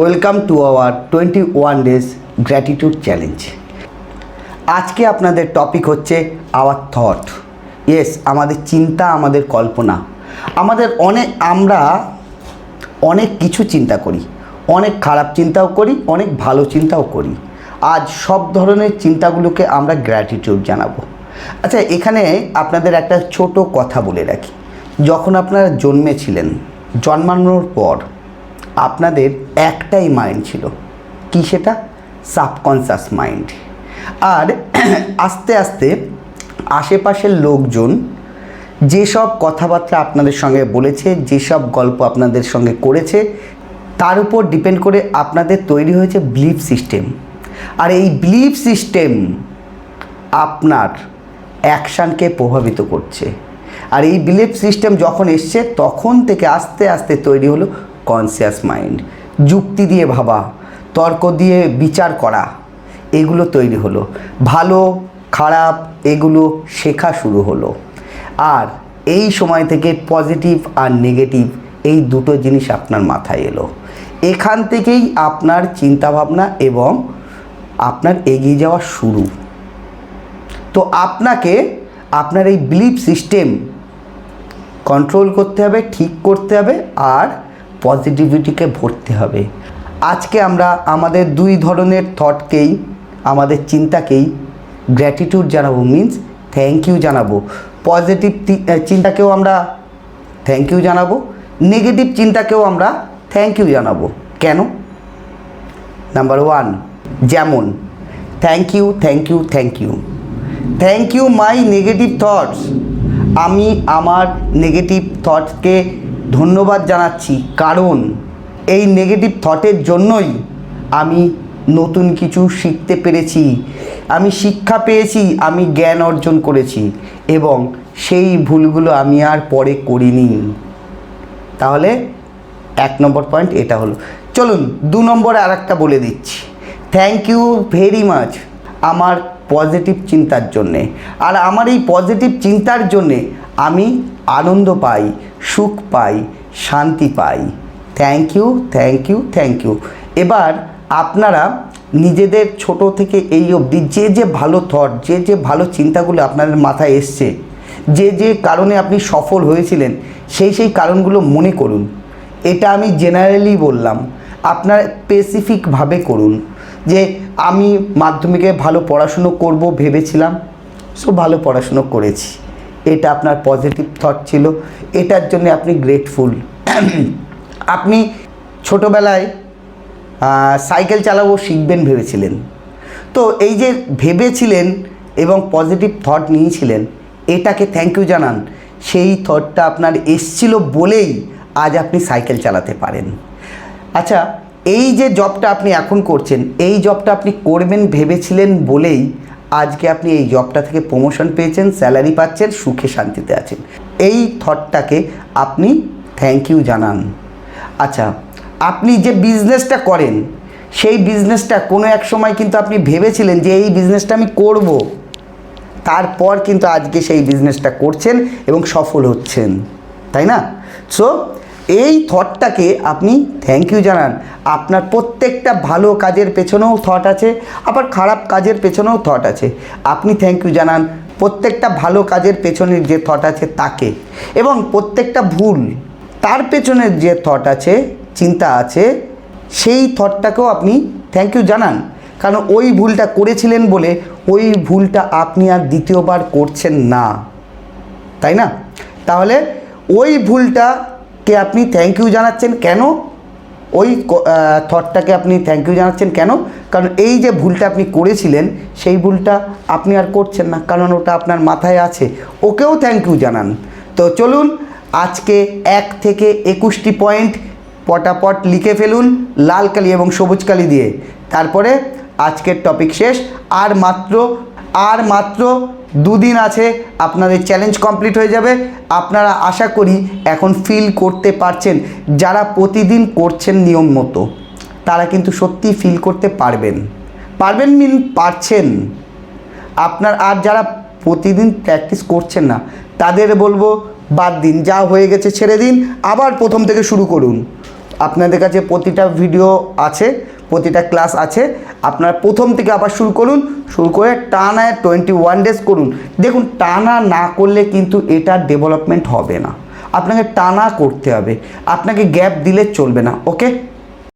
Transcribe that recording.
Welcome to our twenty one days gratitude challenge. আজকে আপনাদের topic হচ্ছে আওয়ার থট। ইয়েস, আমাদের চিন্তা, আমাদের কল্পনা। আমাদের অনেক আমরা অনেক কিছু চিন্তা করি। অনেক খারাপ চিন্তাও করি, অনেক ভালো চিন্তাও করি। আজ সব ধরনের চিন্তাগুলোকে আমরা গ্র্যাটিটিউড জানাব। আচ্ছা এখানে আপনাদের একটা ছোট কথা বলে রাখি। যখন আপনারা জন্মেছিলেন, জন্মানোর পর আপনাদের একটাই মাইন্ড ছিল। কি সেটা? সাবকনসাস মাইন্ড আর আস্তে আস্তে আশেপাশের লোকজন যেসব কথাবার্তা আপনাদের সঙ্গে বলেছে, যেসব গল্প আপনাদের সঙ্গে করেছে, তার উপর ডিপেন্ড করে আপনাদের তৈরি হয়েছে বিলিফ সিস্টেম আর এই বিলিফ সিস্টেম আপনার অ্যাকশানকে প্রভাবিত করছে। আর এই বিলিফ সিস্টেম যখন এসছে, তখন থেকে আস্তে আস্তে তৈরি হলো কনসিয়াস মাইন্ড যুক্তি দিয়ে ভাবা, তর্ক দিয়ে বিচার করা, এগুলো তৈরি হলো। ভালো, খারাপ এগুলো শেখা শুরু হলো। আর এই সময় থেকে পজিটিভ আর নেগেটিভ এই দুটো জিনিস আপনার মাথায় এলো। এখান থেকেই আপনার চিন্তাভাবনা এবং আপনার এগিয়ে যাওয়া শুরু। তো আপনাকে আপনার এই বিলিফ সিস্টেম কন্ট্রোল করতে হবে, ঠিক করতে হবে, আর পজিটিভিটিকে ভরতে হবে। আজকে আমরা আমাদের দুই ধরনের থটকেই আমাদের চিন্তাকেই গ্র্যাটিটিউড জানাব মিন্স থ্যাংক ইউ জানাব। পজিটিভ চিন্তাকেও আমরা থ্যাংক ইউ জানাব নেগেটিভ চিন্তাকেও আমরা থ্যাংক ইউ জানাব। কেন? নাম্বার ওয়ান যেমন thank you thank you thank you thank you my negative thoughts আমি আমার নেগেটিভ থটকে ধন্যবাদ জানাচ্ছি। কারণ এই নেগেটিভ থটের জন্যই আমি নতুন কিছু শিখতে পেরেছি। আমি শিক্ষা পেয়েছি, আমি জ্ঞান অর্জন করেছি এবং সেই ভুলগুলো আমি আর পরে করিনি। তাহলে এক নম্বর পয়েন্ট এটা হলো। চলুন দু নম্বর আর একটা বলে দিচ্ছি। থ্যাংক ইউ ভেরি মাচ আমার পজিটিভ চিন্তার জন্যে। আর আমার এই পজিটিভ চিন্তার জন্যে আমি আনন্দ পাই। সুখ পাই, শান্তি পাই। Thank you thank you thank you এবার আপনারা নিজেদের ছোট থেকে এই অবধি যে যে ভালো থট যে যে ভালো চিন্তাগুলো আপনাদের মাথায় এসছে, যে যে কারণে আপনি সফল হয়েছিলেন, সেই সেই কারণগুলো মনে করুন। এটা আমি জেনারেলি বললাম। আপনার স্পেসিফিকভাবে করুন যে আমি মাধ্যমিকে ভালো পড়াশুনো করব ভেবেছিলাম সো ভালো পড়াশুনো করেছি। এটা আপনার পজিটিভ থট ছিল, এটার জন্য আপনি গ্রেটফুল আপনি ছোটোবেলায় সাইকেল চালাবো শিখবেন ভেবেছিলেন। তো এই যে ভেবেছিলেন এবং পজিটিভ থট নিয়েছিলেন, এটাকে থ্যাংক ইউ জানান। সেই থটটা আপনার এসছিল বলেই আজ আপনি সাইকেল চালাতে পারেন। আচ্ছা এই যে জবটা আপনি এখন করছেন, এই জবটা আপনি করবেন ভেবেছিলেন বলেই আজকে আপনি এই জবটা থেকে প্রমোশন পেয়েছেন স্যালারি পাচ্ছেন, সুখে শান্তিতে আছেন। এই থটটাকে আপনি থ্যাংক ইউ জানান। আচ্ছা আপনি যে বিজনেসটা করেন, সেই বিজনেসটা কোনো এক সময় কিন্তু আপনি ভেবেছিলেন যে এই বিজনেসটা আমি করব। তারপর কিন্তু আজকে সেই বিজনেসটা করছেন এবং সফল হচ্ছেন, তাই না? সো এই থটটাকে আপনি থ্যাংক ইউ জানান। আপনার প্রত্যেকটা ভালো কাজের পেছনেও থট আছে, আবার খারাপ কাজের পেছনেও থট আছে। আপনি থ্যাংক ইউ জানান, প্রত্যেকটা ভালো কাজের পেছনের যে থট আছে তাকে। এবং প্রত্যেকটা ভুল তার পেছনের যে থট আছে, চিন্তা আছে, সেই থটটাকেও আপনি থ্যাংক ইউ জানান। কারণ ওই ভুলটা করেছিলেন বলে ওই ভুলটা আপনি আর দ্বিতীয়বার করছেন না। তাই না? তাহলে ওই ভুলটাকে আপনি থ্যাংক ইউ জানাচ্ছেন কেন? ওই থটটাকে আপনি থ্যাংক ইউ জানাচ্ছেন কেন? কারণ এই যে ভুলটা আপনি করেছিলেন, সেই ভুলটা আপনি আর করছেন না, কারণ ওটা আপনার মাথায় আছে। ওকেও থ্যাংক ইউ জানান। তো চলুন, আজকে এক থেকে একুশটি পয়েন্ট পটাপট লিখে ফেলুন, লাল কালি এবং সবুজ কালি দিয়ে। তারপরে আজকের টপিক শেষ। আর মাত্র আর মাত্র দুদিন আছে, আপনাদের চ্যালেঞ্জ কমপ্লিট হয়ে যাবে। আপনারা আশা করি এখন ফিল করতে পারছেন, যারা প্রতিদিন করছেন নিয়ম মতো, তারা কিন্তু সত্যিই ফিল করতে পারবেন। পারবেন মিন পারছেন। আপনার আর যারা প্রতিদিন প্র্যাকটিস করছেন না, তাদের বলব, বাদ দিন, যা হয়ে গেছে ছেড়ে দিন, আবার প্রথম থেকে শুরু করুন। আপনাদের কাছে প্রতিটা ভিডিও আছে প্রতিটা ক্লাস আছে। আপনার প্রথম থেকে আবার শুরু করুন, শুরু করে টানায় টোয়েন্টি ওয়ান ডেজ করুন। দেখুন, টানা না করলে কিন্তু এটা ডেভেলপমেন্ট হবে না। আপনাকে টানা করতে হবে। আপনাকে গ্যাপ দিলে চলবে না ওকে